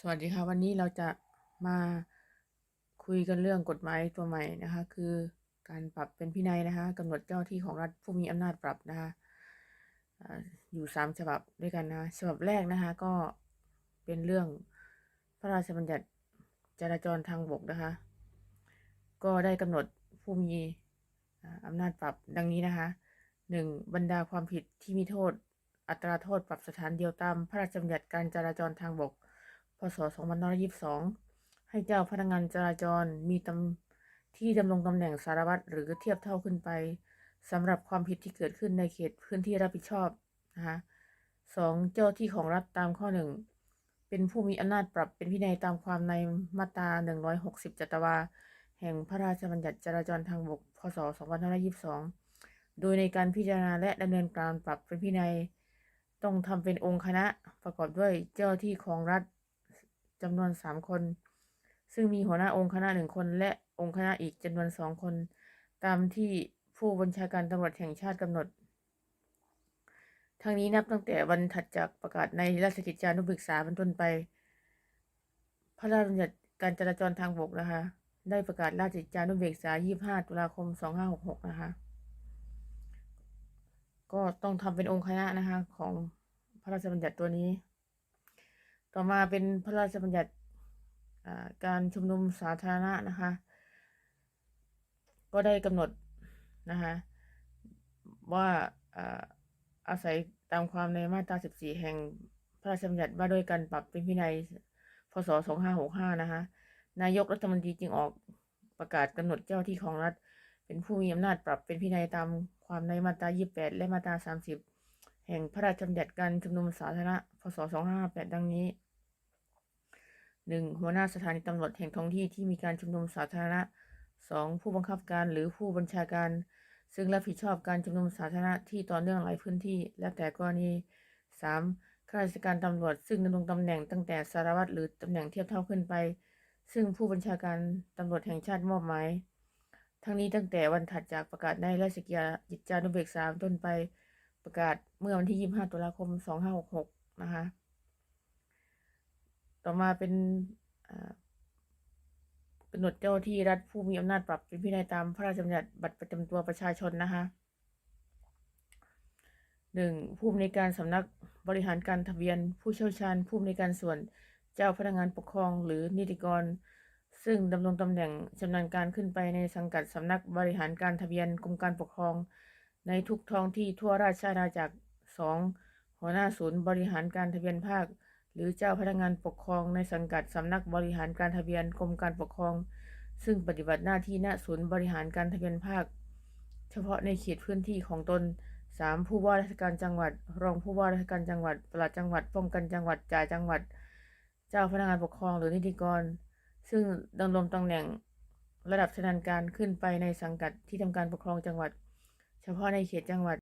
สวัสดีค่ะ วันนี้เราจะมาคุยกันเรื่องกฎหมายตัวใหม่นะคะ คือการปรับเป็นพินัยนะคะกำหนดเจ้าที่ของรัฐผู้มีอำนาจปรับนะคะอยู่สามฉบับด้วยกันนะฉบับแรกนะคะ ก็เป็นเรื่องพระราชบัญญัติจราจรทางบกนะคะ ก็ได้กำหนดผู้มีอ่าอำนาจปรับดังนี้นะคะหนึ่งบรรดาความผิดที่มีโทษ อัตราโทษปรับสถานเดียวตามพระราชบัญญัติการจราจรทางบก พศ2522 ให้เจ้าพนักงานจราจรมีตำที่ดำรงตำแหน่งสารวัตรหรือเทียบเท่าขึ้นไปสำหรับความผิดที่เกิดขึ้นในเขตพื้นที่รับผิดชอบนะคะสองเจ้าที่ของรัฐตามข้อหนึ่งเป็นผู้มีอำนาจปรับเป็นพินัยตามความในมาตรา 160 จัตวา แห่งพระราชบัญญัติจราจรทางบก พศ 2522 โดยในการพิจารณาและดำเนินการปรับเป็นพินัย ต้องทำเป็นองค์คณะประกอบด้วยเจ้าที่ของรัฐ จำนวนสามคน ซึ่งมีหัวหน้าองค์คณะหนึ่งคน และองค์คณะอีกจำนวนสองคน ตามที่ผู้บัญชาการตำรวจแห่งชาติกำหนด ทั้งนี้นับตั้งแต่วันถัดจากประกาศในราชกิจจานุเบกษาเป็นต้นไป พระราชบัญญัติการจราจรทางบกนะคะ ได้ประกาศราชกิจจานุเบกษา 25 ตุลาคม 2566 นะคะ ก็ต้องทำเป็นองค์คณะนะคะ ของพระราชบัญญัติตัวนี้ ต่อมาเป็นพระราชบัญญัติการชุมนุมสาธารณะนะคะ ก็ได้กำหนดนะคะว่าอ่าอาศัยตามความในมาตรา 14 แห่งพระราชบัญญัติว่าด้วยการปรับเป็นพินัยพศ 2565 นะคะ นายกรัฐมนตรีจึงออกประกาศกำหนดเจ้าที่ของรัฐ เป็นผู้มีอำนาจปรับเป็นพินัยตามความในมาตรา 28 และมาตรา 30 แห่งพระราชบัญญัติการชุมนุมสาธารณะพศ 2558 ดังนี้ 1. หัวหน้าสถานีตำรวจแห่งท้องที่ที่มีการชุมนุมสาธารณะ 2. ผู้บังคับการหรือผู้บัญชาการ ซึ่งรับผิดชอบการชุมนุมสาธารณะที่ต่อเนื่องหลายพื้นที่ แล้วแต่กรณี 3. ข้าราชการตำรวจซึ่งดำรงตำแหน่งตั้งแต่สารวัตรหรือตำแหน่งเทียบเท่าขึ้นไป ซึ่งผู้บัญชาการตำรวจแห่งชาติมอบหมายทั้งนี้ตั้งแต่วันถัดจากประกาศในราชกิจจานุเบกษาเป็นต้นไปประกาศเมื่อวันที่ 25 ตุลาคม 2566 นะคะ ต่อมาเป็นกำหนดเจ้าที่รัฐผู้มีอำนาจปรับเป็นพินัยตามพระราชบัญญัติบัตรประจำตัวประชาชนนะคะหนึ่งผู้อำนการสำนักบริหารการทะเบียน ผู้เชี่ยวชาญ ผู้อำนการส่วนเจ้าพนักงานปกครอง หรือนิติกร ซึ่งดำรงตำแหน่งชำนาญการขึ้นไปในสังกัดสำนักบริหารการทะเบียนกรมการปกครอง ในทุกท้องที่ทั่วราชอาณาจักร 2. หัวหน้าศูนย์บริหารการทะเบียนภาค หรือเจ้าพนักงานปกครองในสังกัดสำนักบริหารการทะเบียนกรมการปกครอง ซึ่งปฏิบัติหน้าที่ณศูนย์บริหารการทะเบียนภาค เฉพาะในเขตพื้นที่ของตน 3. ผู้ว่าราชการจังหวัด รองผู้ว่าราชการจังหวัดปลัดจังหวัดป้องกันจังหวัดจ่าจังหวัด เจ้าพนักงานปกครองหรือนิติกร ซึ่งดำรงตำแหน่งระดับชำนาญการขึ้นไปในสังกัดที่ทำการปกครองจังหวัด เฉพาะในเขตจังหวัด